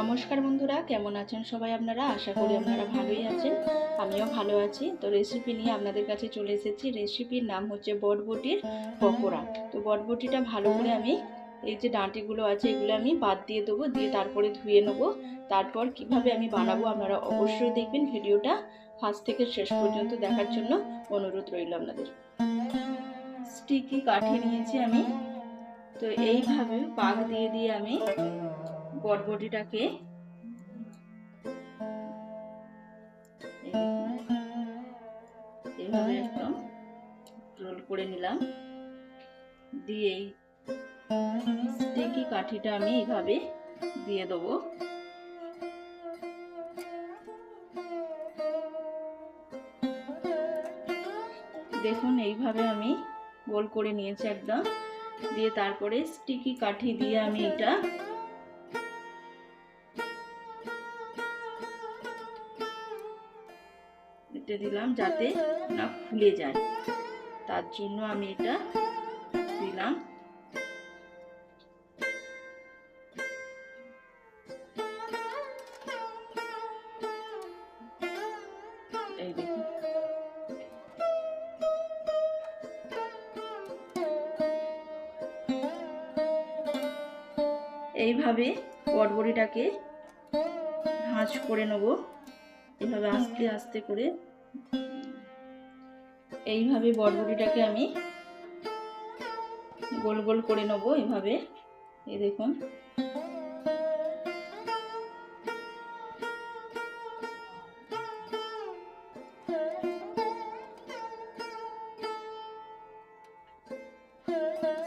নমস্কার বন্ধুরা, কেমন আছেন সবাই আপনারা? আশা করি আপনারা ভালোই আছেন। আমিও ভালো আছি। তো রেসিপি নিয়ে আপনাদের কাছে চলে এসেছি। রেসিপির নাম হচ্ছে বটবটির পকোড়া। তো বটবটিটা ভালো করে আমি এই যে ডাঁটিগুলো আছে, এগুলো আমি বাদ দিয়ে দেবো, দিয়ে তারপরে ধুয়ে নেব। তারপর কীভাবে আমি বানাবো আপনারা অবশ্যই দেখবেন। ভিডিওটা ফার্স্ট থেকে শেষ পর্যন্ত দেখার জন্য অনুরোধ রইল আপনাদের। স্টিকি কাঠি নিয়েছি আমি। তো এইভাবে পাক দিয়ে দিয়ে আমি বটবটিটাকে। এইভাবে একদম রোল করে নিলাম। দিয়ে স্টিকি কাঠিটা আমি এইভাবে দিয়ে দেবো। দেখুন, এইভাবে আমি গোল করে নিয়েছি একদম। দিয়ে তারপরে স্টিকি কাঠি দিয়ে আমি এটা এটা দিলাম যাতে না খুলে যায়। তার জন্য আমি এটা দিলাম। এইভাবে বটবড়িটাকে ভাঁজ করে নেব। এইভাবে আস্তে আস্তে করে এইভাবে বরবটিটাকে আমি গোল গোল করে নেব এইভাবে এই দেখুন।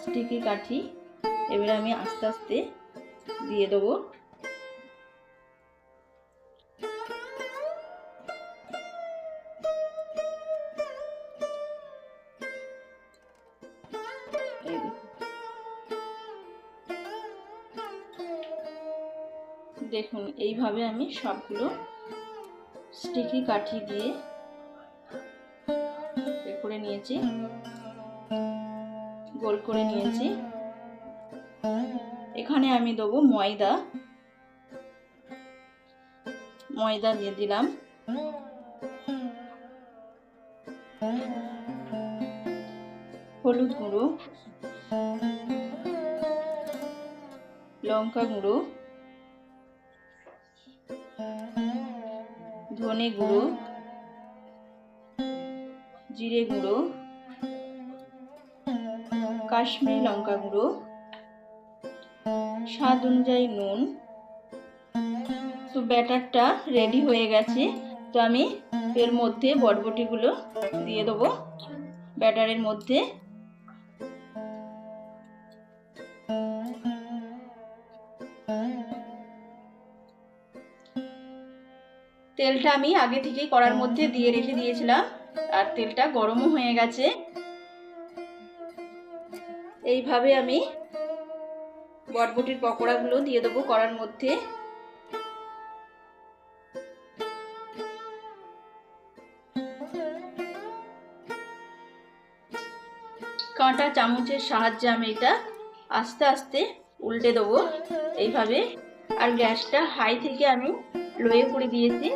স্টিকি কাঠি এবারে আমি আস্তে আস্তে দিয়ে দেবো। দেখুন, এইভাবে আমি সবগুলো স্টিকি কাঠি দিয়ে করে নিয়েছি। গোল করে নিয়েছি। এখানে আমি দেবো ময়দা। ময়দা দিয়ে দিলাম। হলুদ গুঁড়ো। লঙ্কা গুঁড়ো। ধনে গুঁড়ো, জিরে গুঁড়ো, কাশ্মীরি লঙ্কা গুঁড়ো, স্বাদ অনুযায়ী নুন। তো ব্যাটারটা রেডি হয়ে গেছে। তো আমি এর মধ্যে বটবটিগুলো দিয়ে দেবো ব্যাটারের মধ্যে। তেলটা আমি আগে থেকেই কড়ার মধ্যে দিয়ে রেখে দিয়েছিলাম, আর তেলটা গরমও হয়ে গেছে। এইভাবে আমি বটবটির পকোড়াগুলো দিয়ে দেবো কড়ার মধ্যে। কাঁটা চামচের সাহায্যে আমি এটা আস্তে আস্তে উল্টে দেবো। এইভাবে, আর গ্যাসটা হাই থেকে আমি লোয়ে করে দিয়েছি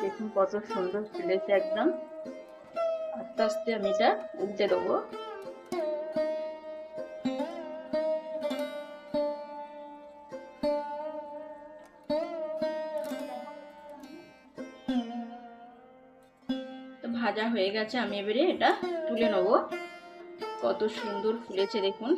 দেখুন কত সুন্দর ফুলেছে একদম। আস্তে আস্তে আমি এটা উল্টে দেবো। ভাজা হয়ে গেছে, আমি এবারে এটা তুলে নেব। কত সুন্দর ফুলেছে দেখুন।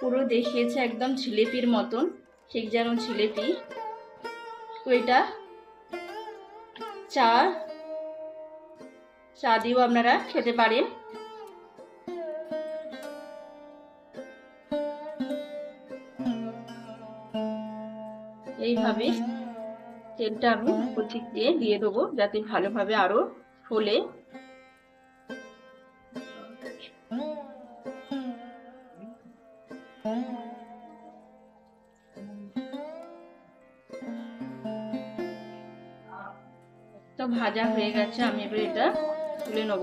পুরো দেখিয়েছে একদম জিলেপির মতন। ঠিক যেন জিলেপি। এটা চা চা দিয়েও আপনারা খেতে পারেন। এইভাবে তেলটা আমি উপর দিয়ে দিয়ে দেবো, যাতে ভালোভাবে আরও ফোলে। তো ভাজা হয়ে গেছে, আমি এবার এটা তুলে নেব।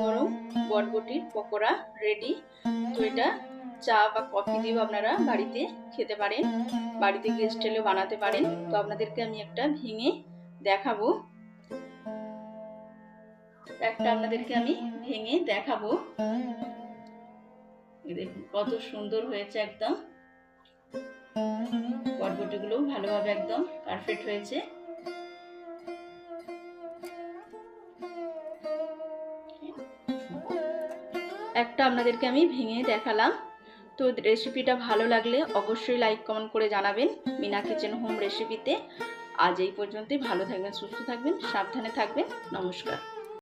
গরম বটবটির পকোড়া রেডি তো এটা চা বা কফি দিয়েও আপনারা বাড়িতে খেতে পারেন, বাড়িতে গেস্ট এলেও বানাতে পারেন। তো আপনাদেরকে আমি একটা ভেঙে দেখাবো। একটা আপনাদেরকে আমি ভেঙে দেখাবো। দেখুন, কত সুন্দর হয়েছে একদম। বটবটিগুলো ভালোভাবে একদম পারফেক্ট হয়েছে। একটা আপনাদেরকে আমি ভেঙে দেখালাম। তো রেসিপিটা ভালো লাগলে অবশ্যই লাইক কমেন্ট করে জানাবেন মিনা কিচেন হোম রেসিপিতে আজ এই পর্যন্তই, ভালো থাকবেন, সুস্থ থাকবেন, সাবধানে থাকবেন, নমস্কার।